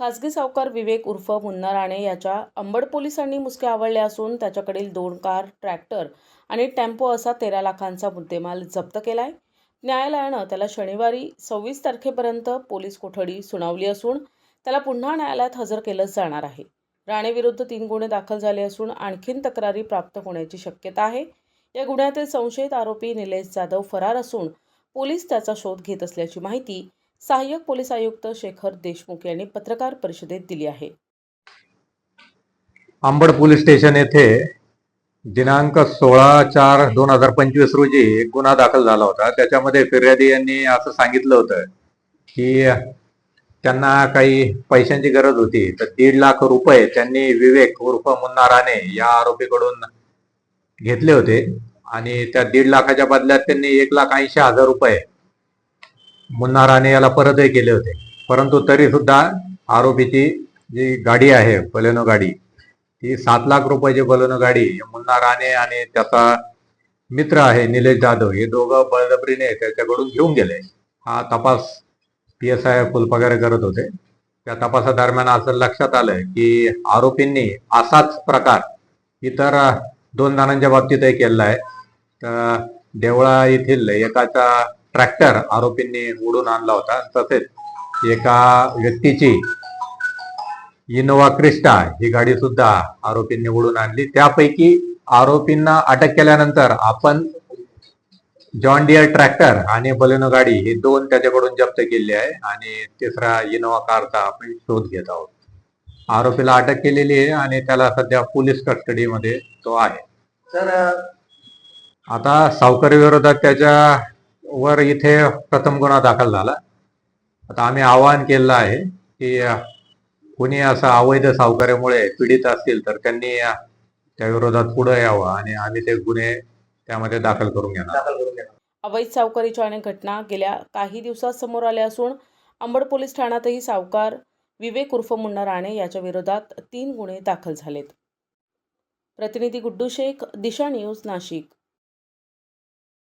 खासगी सावकार विवेक उर्फ मुन्ना राणे याच्या अंबड पोलिसांनी मुसके आवडले असून त्याच्याकडील दोन कार ट्रॅक्टर आणि टेम्पो असा तेरा लाखांचा मुद्देमाल जप्त केला आहे न्यायालयानं त्याला शनिवारी सव्वीस तारखेपर्यंत पोलीस कोठडी सुनावली असून त्याला पुन्हा न्यायालयात हजर केलंच जाणार आहे. राणेविरुद्ध तीन गुन्हे दाखल झाले असून आणखीन तक्रारी प्राप्त होण्याची शक्यता आहे. या गुन्ह्यातील संशयित आरोपी निलेश जाधव फरार असून पोलीस त्याचा शोध घेत असल्याची माहिती सहाय्यक पोलीस आयुक्त शेखर देशमुख यांनी पत्रकार परिषदेत दिली आहे. आंबड पोलीस स्टेशन येथे दिनांक सोळा चार दोन हजार पंचवीस रोजी एक गुन्हा दाखल झाला होता. त्याच्यामध्ये फिर्यादी यांनी असं सांगितलं होतं की त्यांना काही पैशांची गरज होती. तर दीड लाख रुपये त्यांनी विवेक उर्फ मुन्ना राणे या आरोपीकडून घेतले होते. आणि त्या दीड लाखाच्या बदल्यात त्यांनी एक लाख ऐंशी हजार रुपये मुन्ना राणे याला परतही केले होते. परंतु तरी सुद्धा आरोपीची जी गाडी आहे बलेनो गाडी ती सात लाख रुपयाची बलेनो गाडी मुन्ना राणे आणि त्याचा मित्र आहे निलेश जाधव हे दोघं बळजबरीने त्याच्याकडून घेऊन गेले. हा तपास पी एस आय फुलपगारे करत होते. त्या तपासादरम्यान असं लक्षात आलं की आरोपींनी असाच प्रकार इतर दोन जणांच्या बाबतीतही केलेला आहे. तर देवळा येथील एकाचा ट्रॅक्टर आरोपींनी उडून आणला होता. तसेच एका व्यक्तीची इनोवा क्रिस्टा ही गाडी सुद्धा आरोपींनी उडून आणली. त्यापैकी आरोपींना अटक केल्यानंतर आपण जॉन डिअर ट्रॅक्टर आणि बलेनो गाडी ही दोन त्याच्याकडून जप्त केली आहे आणि तिसरा इनोवा कारचा आपण शोध घेत आहोत. आरोपीला अटक केलेली आहे आणि त्याला सध्या पोलीस कस्टडीमध्ये तो आहे. तर आता सावकारी विरोधात त्याच्या वर इथे प्रथम गुन्हा दाखल झाला. आता आम्ही आवाहन केलेलं आहे की कोणी असं अवैध सावकार्यामुळे पीडित असतील तर त्यांनी त्या विरोधात पुढे यावं आणि आम्ही ते गुन्हे त्यामध्ये दाखल करून घेणार. दाखल करून घ्या अवैध सावकारीच्या अनेक घटना गेल्या काही दिवसात समोर आल्या असून अंबड पोलीस ठाण्यातही सावकार विवेक उर्फ मुन्ना राणे याच्या विरोधात तीन गुन्हे दाखल झालेत. प्रतिनिधी गुड्डू शेख दिशा न्यूज नाशिक.